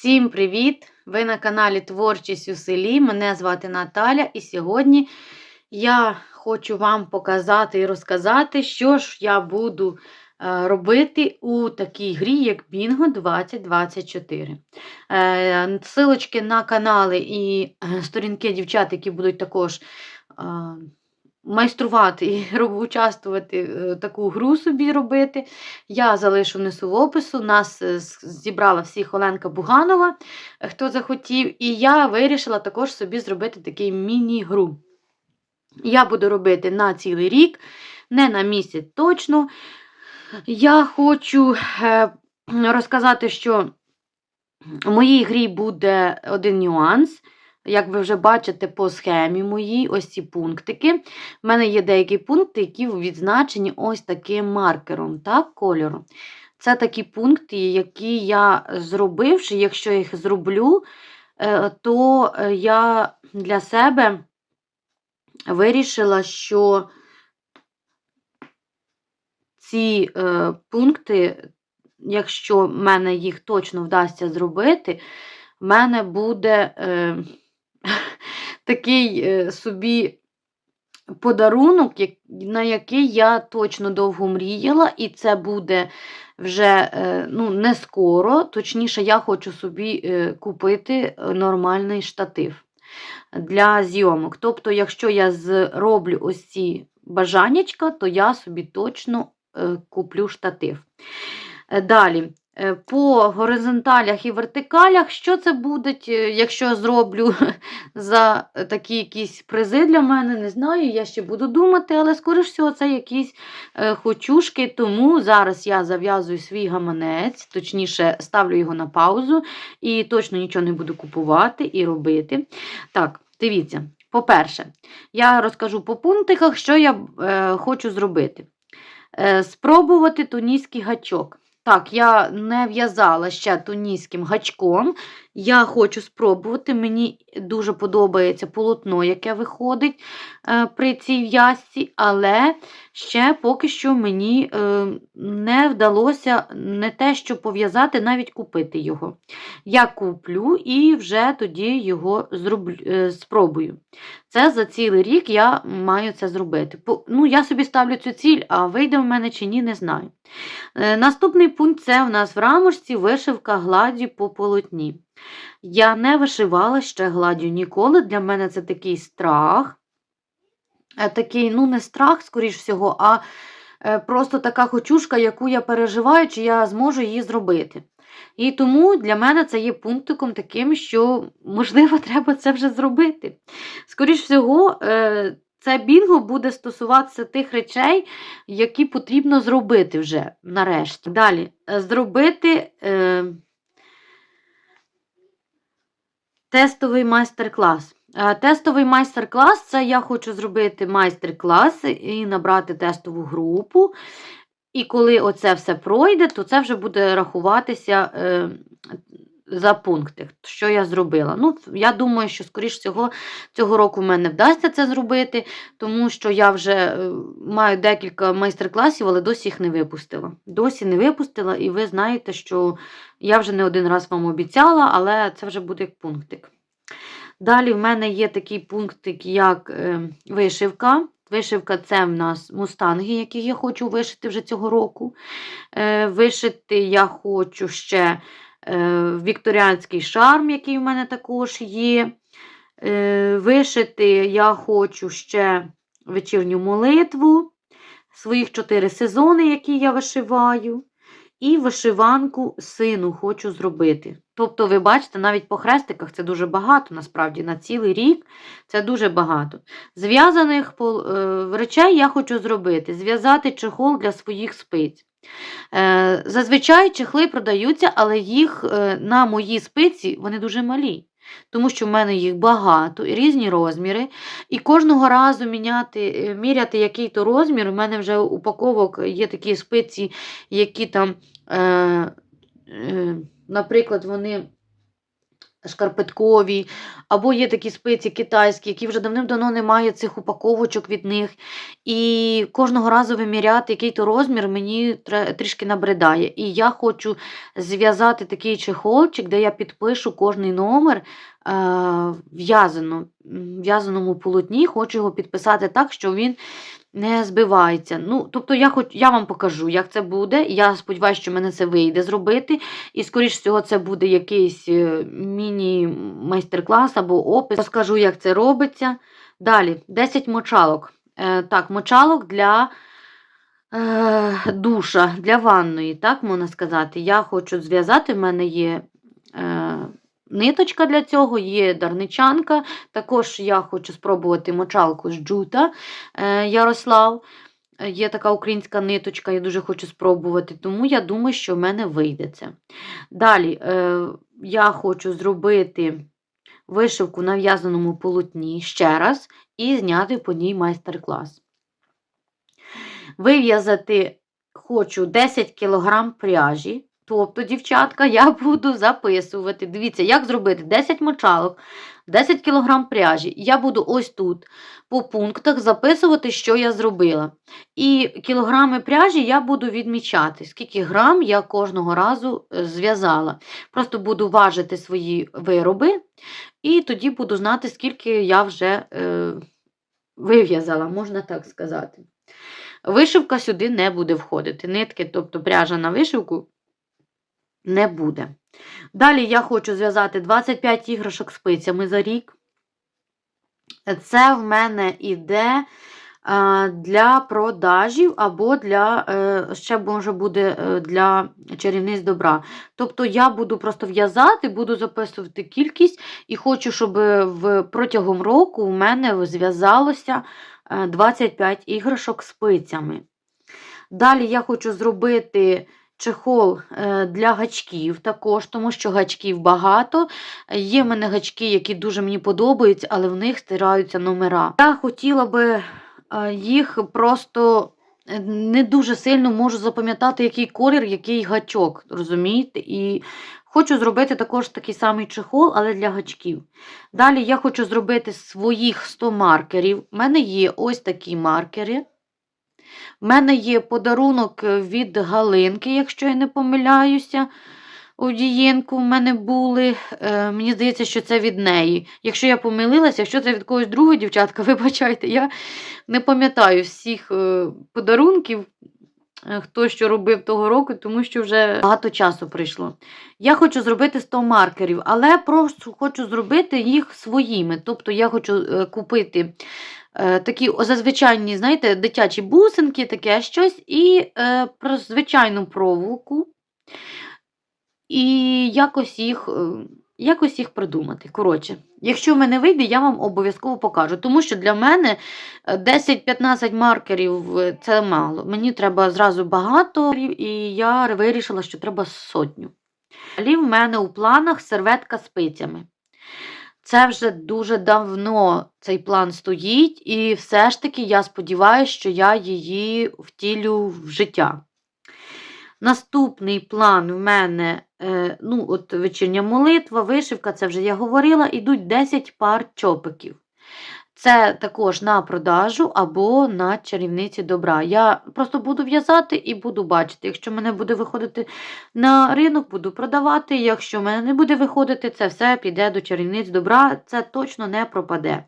Всім привіт! Ви на каналі Творчість у селі. Мене звати Наталя, і сьогодні я хочу вам показати і розказати, що ж я буду е, робити у такій грі, як Бінго 2024. Е, Силочки на канали і е, сторінки дівчат, які будуть також. Майструвати і участвувати, е, таку гру собі робити. Я залишу внизу в опису. Нас е, зібрала всіх Оленка Буганова, хто захотів. І я вирішила також собі зробити такий міні-гру. Я буду робити на цілий рік, не на місяць точно. Я хочу е, розказати, що в моїй грі буде один нюанс. Як ви вже бачите по схемі моїй, ось ці пунктики. У мене є деякі пункти, які відзначені ось таким маркером, так, кольором. Це такі пункти, які я зробивши, якщо їх зроблю, е, то е, я для себе вирішила, що ці е, пункти, якщо в мене їх точно вдасться зробити, в мене буде такий е, собі подарунок, на який я точно довго мріяла, і це буде вже е, ну, не скоро. Точніше, я хочу собі е, купити нормальний штатив для зйомок. Тобто, якщо я зроблю ось ці бажаннячка, то я собі точно куплю штатив. Далі. Е, По горизонталях і вертикалях, що це буде, якщо зроблю за такі якісь призи для мене, не знаю, я ще буду думати, але, скоріш всього, це якісь е, хочушки, тому зараз я зав'язую свій гаманець, точніше, ставлю його на паузу і точно нічого не буду купувати і робити. Так, дивіться, по-перше, я розкажу по пунктиках, що я е, хочу зробити. Е, спробувати туніський гачок. Так, я не в'язала ще туніським гачком. Я хочу спробувати. Мені дуже подобається полотно, яке виходить е, при цій в'язці, але ще поки що мені е, не вдалося не те, що пов'язати, навіть купити його. Я куплю і вже тоді його зроблю, е, спробую. Це за цілий рік я маю це зробити. Ну, я собі ставлю цю ціль, а вийде в мене чи ні, не знаю. Е, Наступний пункт це в нас в рамочці вишивка гладдю по полотні. Я не вишивала ще гладдю ніколи. Для мене це такий страх. Е, Такий, ну, не страх, скоріш всього, а е, просто така хочушка, яку я переживаю, чи я зможу її зробити. І тому для мене це є пунктиком таким, що, можливо, треба це вже зробити. Скоріш всього, е, це бінго буде стосуватися тих речей, які потрібно зробити вже нарешті. Далі, зробити е, тестовий майстер-клас. Е, Тестовий майстер-клас це я хочу зробити майстер-клас і набрати тестову групу. І коли оце все пройде, то це вже буде рахуватися е, за пункти, що я зробила. Ну, я думаю, що, скоріш всього, цього року в мене вдасться це зробити, тому що я вже е, маю декілька майстер-класів, але досі їх не випустила. Досі не випустила, і ви знаєте, що я вже не один раз вам обіцяла, але це вже буде як пунктик. Далі в мене є такий пунктик, як е, вишивка. Вишивка це в нас мустанги, які я хочу вишити вже цього року. Е, вишити я хочу ще е, вікторіанський шарм, який в мене також є. Вишити я хочу ще вечірню молитву, своїх чотири сезони, які я вишиваю. І вишиванку сину хочу зробити. Тобто, ви бачите, навіть по хрестиках це дуже багато, насправді, на цілий рік це дуже багато. Зв'язаних е, речей я хочу зробити: зв'язати чехол для своїх спиць. Е, Зазвичай чехли продаються, але їх е, на моїй спиці вони дуже малі. Тому що в мене їх багато різні розміри. І кожного разу міняти, міряти який то розмір. У мене вже упаковок є такі спиці, які там, е, е, наприклад, вони шкарпеткові, або є такі спиці китайські, які вже давним-давно немає цих упаковочок від них. І кожного разу виміряти який-то розмір мені трішки набридає. І я хочу зв'язати такий чехолчик, де я підпишу кожний номер е, в'язано, в'язаному полотні. Хочу його підписати так, що він не збивається. Ну, тобто я, хоч, я вам покажу, як це буде. Я сподіваюся, що мене це вийде зробити. І, скоріш всього, це буде якийсь е, міні-майстер-клас або опис. Розкажу, як це робиться. Далі, 10 мочалок. Е, так, мочалок для е, душа, для ванної, так можна сказати. Я хочу зв'язати, в мене є. Е, Ниточка для цього є дарничанка. Також я хочу спробувати мочалку з джута е, Ярослав. Е, Є така українська ниточка, я дуже хочу спробувати, тому я думаю, що в мене вийде це. Далі е, я хочу зробити вишивку на в'язаному полотні ще раз і зняти по ній майстер-клас. Вив'язати хочу 10 кг пряжі. Тобто, дівчатка, я буду записувати. Дивіться, як зробити 10 мочалок, 10 кг пряжі. Я буду ось тут по пунктах записувати, що я зробила. І кілограми пряжі я буду відмічати, скільки грам я кожного разу е, зв'язала. Просто буду важити свої вироби, і тоді буду знати, скільки я вже е, вив'язала, можна так сказати. Вишивка сюди не буде входити. Нитки, тобто пряжа на вишивку, не буде. Далі я хочу зв'язати 25 іграшок спицями за рік. Це в мене іде для продажів або для, е, ще може буде е, для чарівниць добра. Тобто я буду просто в'язати, буду записувати кількість і хочу, щоб в, протягом року у мене зв'язалося е, 25 іграшок спицями. Далі я хочу зробити чехол е, для гачків також, тому що гачків багато. Є в мене гачки, які дуже мені подобаються, але в них стираються номера. Я хотіла би е, їх просто е, не дуже сильно можу запам'ятати, який колір, який гачок. розумієте? І хочу зробити також такий самий чехол, але для гачків. Далі я хочу зробити своїх 100 маркерів. У мене є ось такі маркери. У мене є подарунок е, від Галинки, якщо я не помиляюся. У Дієнку в мене були. Е, мені здається, що це від неї. Якщо я помилилася, якщо це від когось другого дівчатка, вибачайте, я не пам'ятаю всіх е, подарунків, е, хто що робив того року, тому що вже багато часу прийшло. Я хочу зробити 100 маркерів, але просто хочу зробити їх своїми. Тобто я хочу е, купити такі о, зазвичайні, знаєте, дитячі бусинки, таке щось, і е, про звичайну проволоку. І якось їх, е, якось їх придумати. Коротше, якщо в мене вийде, я вам обов'язково покажу. Тому що для мене е, 10-15 маркерів е, це мало. Мені треба зразу багато, і я вирішила, що треба сотню. Далі в мене у планах серветка з спицями. Це вже дуже давно цей план стоїть, і все ж таки я сподіваюся, що я її втілю в життя. Наступний план в мене е, ну, от вечірня молитва, вишивка, це вже я говорила, ідуть 10 пар чопиків. Це також на продажу або на чарівниці добра. Я просто буду в'язати і буду бачити. Якщо мене буде виходити на ринок, буду продавати. Якщо мене не буде виходити, це все піде до чарівниць добра, це точно не пропаде.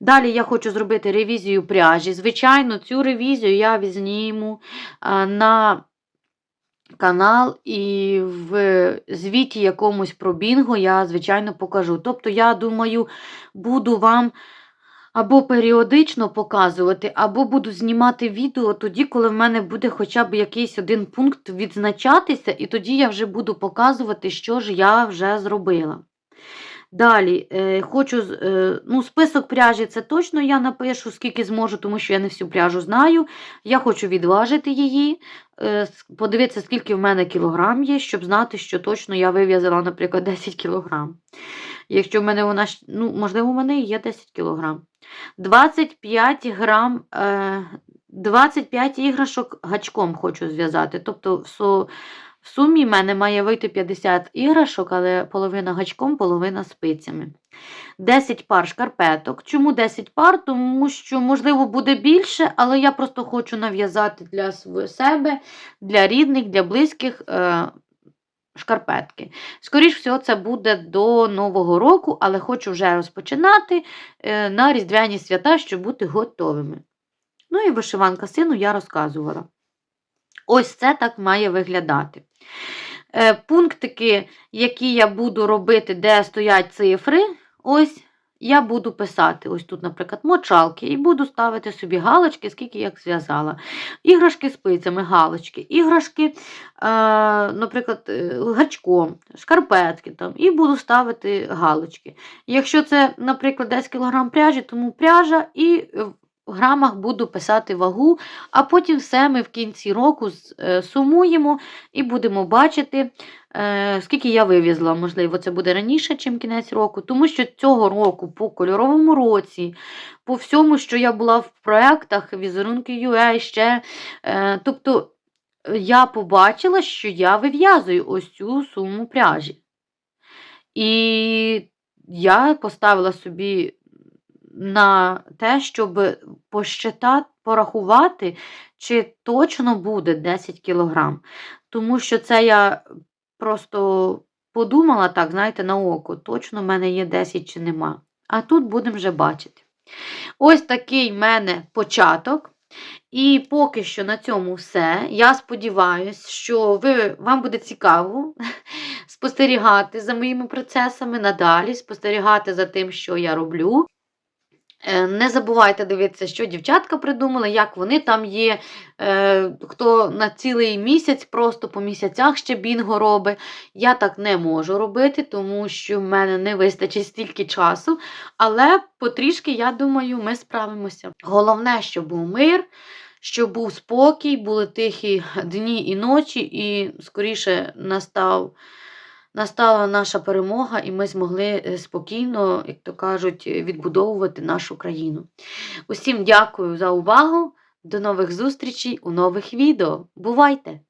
Далі я хочу зробити ревізію пряжі. Звичайно, цю ревізію я візніму на канал і в звіті якомусь про бінго я, звичайно, покажу. Тобто, я думаю, буду вам або періодично показувати, або буду знімати відео тоді, коли в мене буде хоча б якийсь один пункт відзначатися, і тоді я вже буду показувати, що ж я вже зробила. Далі, е, хочу, е, ну, список пряжі це точно я напишу, скільки зможу, тому що я не всю пряжу знаю. Я хочу відважити її, е, подивитися, скільки в мене кілограм є, щоб знати, що точно я вив'язала, наприклад, 10 кілограм. Якщо в мене вона, ну, можливо, в мене є 10 кілограм. 25 грам, е, 25 іграшок гачком хочу зв'язати. Тобто В сумі в мене має вийти 50 іграшок, але половина гачком, половина спицями. 10 пар шкарпеток. Чому 10 пар? Тому що, можливо, буде більше, але я просто хочу нав'язати для себе, для рідних, для близьких е, шкарпетки. Скоріше всього, це буде до Нового року, але хочу вже розпочинати е, на Різдвяні свята, щоб бути готовими. Ну і вишиванка сину я розказувала. Ось це так має виглядати. Е, Пунктики, які я буду робити, де стоять цифри, ось я буду писати. Ось тут, наприклад, мочалки, і буду ставити собі галочки, скільки як зв'язала. Іграшки спицями, галочки, іграшки, е, наприклад, е, гачком, шкарпетки там, і буду ставити галочки. Якщо це, наприклад, 10 кг пряжі, тому пряжа і в грамах буду писати вагу, а потім все ми в кінці року е, сумуємо і будемо бачити, е, скільки я вивізла. Можливо, це буде раніше, ніж кінець року, тому що цього року по кольоровому році, по всьому, що я була в проєктах, візерунки UA, ще. е, Тобто я побачила, що я вив'язую ось цю суму пряжі. І я поставила собі на те, щоб посчитати, порахувати, чи точно буде 10 кілограм. Тому що це я просто подумала так, знаєте, на око, точно в мене є 10 чи нема. А тут будемо вже бачити. Ось такий в мене початок. І поки що на цьому все. Я сподіваюся, що ви, вам буде цікаво спостерігати за моїми процесами надалі, спостерігати за тим, що я роблю. Е, Не забувайте дивитися, що дівчатка придумали, як вони там є. Е, Хто на цілий місяць, просто по місяцях ще бінго робить. Я так не можу робити, тому що в мене не вистачить стільки часу. Але потрішки, я думаю, ми справимося. Головне, щоб був мир, щоб був спокій, були тихі дні і ночі, і скоріше настав. Настала наша перемога, і ми змогли е, спокійно, як то кажуть, відбудовувати нашу країну. Усім дякую за увагу. До нових зустрічей у нових відео. Бувайте!